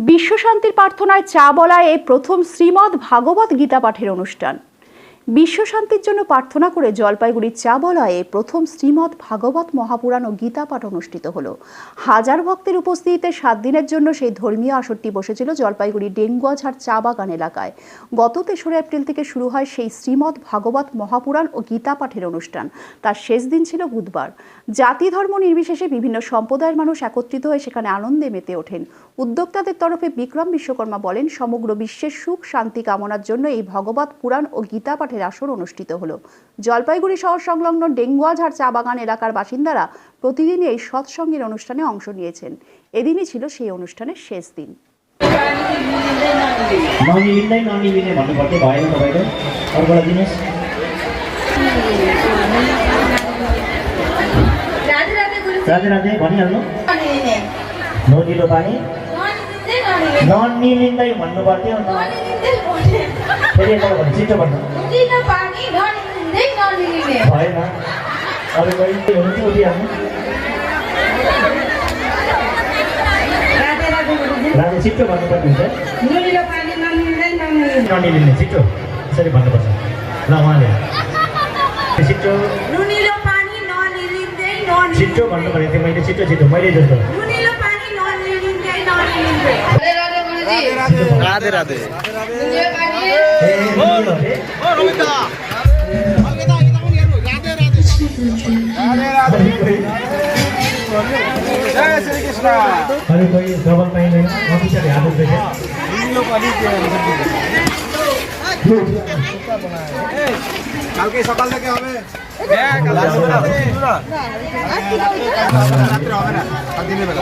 বিশ্বশান্তির প্রার্থনায় চা বলায় এই প্রথম শ্রীমদ ভাগবত গীতা পাঠের অনুষ্ঠান। বিশ্বশান্তির জন্য প্রার্থনা করে জলপাইগুড়ির চা বলয়ে প্রথম শ্রীমদ্ ভাগবত মহাপুরাণ ও গীতা পাঠ অনুষ্ঠিত হলো। হাজার ভক্তের উপস্থিতিতে সাত দিনের জন্য সেই ধর্মীয় আসরটি বসেছিল জলপাইগুড়ি ডেঙ্গুয়াঝাড় চা বাগান এলাকায়। গত তেসরা এপ্রিল থেকে শুরু হয় সেই শ্রীমদ্ ভাগবত মহাপুরাণ ও গীতা পাঠের অনুষ্ঠান। তার শেষ দিন ছিল বুধবার। জাতি ধর্ম নির্বিশেষে বিভিন্ন সম্প্রদায়ের মানুষ একত্রিত হয়ে সেখানে আনন্দে মেতে ওঠেন। উদ্যোক্তাদের তরফে বিক্রম বিশ্বকর্মা বলেন, সমগ্র বিশ্বের সুখ শান্তি কামনার জন্য এই ভগবত পুরাণ ও গীতা পাঠের আসর অনুষ্ঠিত হলো জলপাইগুড়ি শহর সংলগ্ন ডেঙ্গুয়াঝাড় চা বাগান এলাকার বাসিন্দারা প্রতিদিনই এই সৎসঙ্গের অনুষ্ঠানে অংশ নিয়েছেন এদিনই ছিল সেই অনুষ্ঠানের শেষ দিন ननिलिँदै ननिलिने भन्नुपर्थ्यो भएन तपाईँको अरूबाट दिनुहोस् राधे राधे गुरु राधे राधे भनिहाल्नु ननिलिने ननिलो पानी ननिलिँदै भन्नु पर्थ्यो भन्नु छिटो भन्नु भएन अरू छिटो छिटो यसरी भन्नुपर्छ ल उहाँले छिटो भन्नु भनेको थिएँ मैले छिटो छिटो मैले जस्तो राधे राधे गुरुजी राधे राधे नुनिलो पानी ए, ननिलो अरे। अरू कोही- जय श्री कृष्ण अरू कोही डबल पाइँदैन म पछाडि हात उठ्दैछ কালকে সকাল থেকে হবে হ্যাঁ কালকে সকাল থেকে রাত্রে হবে না আর দিনের বেলা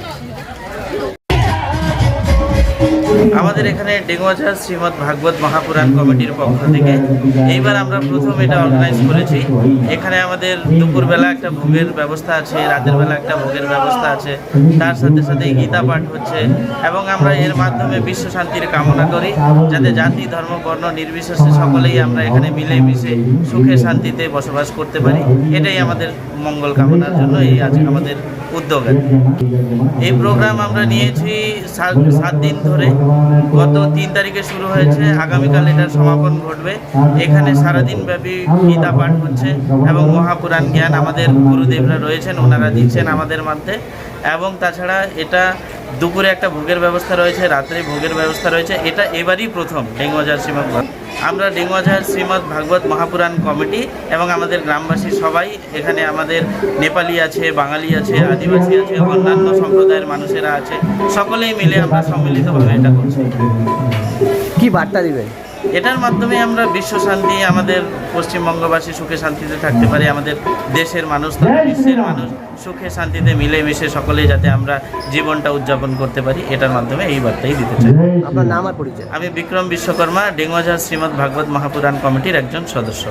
আমাদের এখানে ডেঙ্গুয়াঝাড় শ্রীমৎ ভাগবত মহাপুরাণ কমিটির পক্ষ থেকে এইবার আমরা প্রথম এটা অর্গানাইজ করেছি। এখানে আমাদের দুপুরবেলা একটা ভোগের ব্যবস্থা আছে, রাতের বেলা একটা ভোগের ব্যবস্থা আছে। তার সাথে সাথে গীতা পাঠ হচ্ছে এবং আমরা এর মাধ্যমে বিশ্ব শান্তির কামনা করি, যাতে জাতি, ধর্ম, বর্ণ, নির্বিশেষে সকলেই আমরা এখানে মিলেমিশে সুখে শান্তিতে বসবাস করতে পারি। এটাই আমাদের মঙ্গল কামনার জন্য এই আজ আমাদের উদ্যোগ। এই প্রোগ্রাম আমরা নিয়েছি সাত দিন ধরে। গত তিন তারিখে শুরু হয়েছে। আগামীকাল এটার সমাপন ঘটবে। এখানে সারাদিন ব্যাপী গীতা পাঠ হচ্ছে এবং মহাপুরাণ জ্ঞান আমাদের গুরুদেবরা রয়েছেন, ওনারা দিচ্ছেন আমাদের মধ্যে। এবং তাছাড়া এটা দুপুরে একটা ভোগের ব্যবস্থা রয়েছে, রাত্রে ভোগের ব্যবস্থা রয়েছে। এটা এবারই প্রথম ডেঙ্গুয়াজার শ্রীমদ আমরা ডেঙ্গুয়াজার শ্রীমদ ভাগবত মহাপুরাণ কমিটি এবং আমাদের গ্রামবাসী সবাই এখানে আমাদের নেপালি আছে, বাঙালি আছে, আদিবাসী আছে, অন্যান্য সম্প্রদায়ের মানুষেরা আছে, সকলেই মিলে আমরা সম্মিলিতভাবে এটা করছি। কি বার্তা দিবেন? এটার মাধ্যমে আমরা বিশ্ব শান্তি আমাদের পশ্চিমবঙ্গবাসী সুখে শান্তিতে থাকতে পারি আমাদের দেশের মানুষ তথা বিশ্বের মানুষ সুখে শান্তিতে মিলেমিশে সকলে যাতে আমরা জীবনটা উদযাপন করতে পারি এটার মাধ্যমে এই বার্তাই দিতে চাই। আপনার নাম আর পরিচয়? আমি বিক্রম বিশ্বকর্মা ডেঙ্গুয়াঝাড় শ্রীমদ ভাগবত মহাপুরাণ কমিটির একজন সদস্য।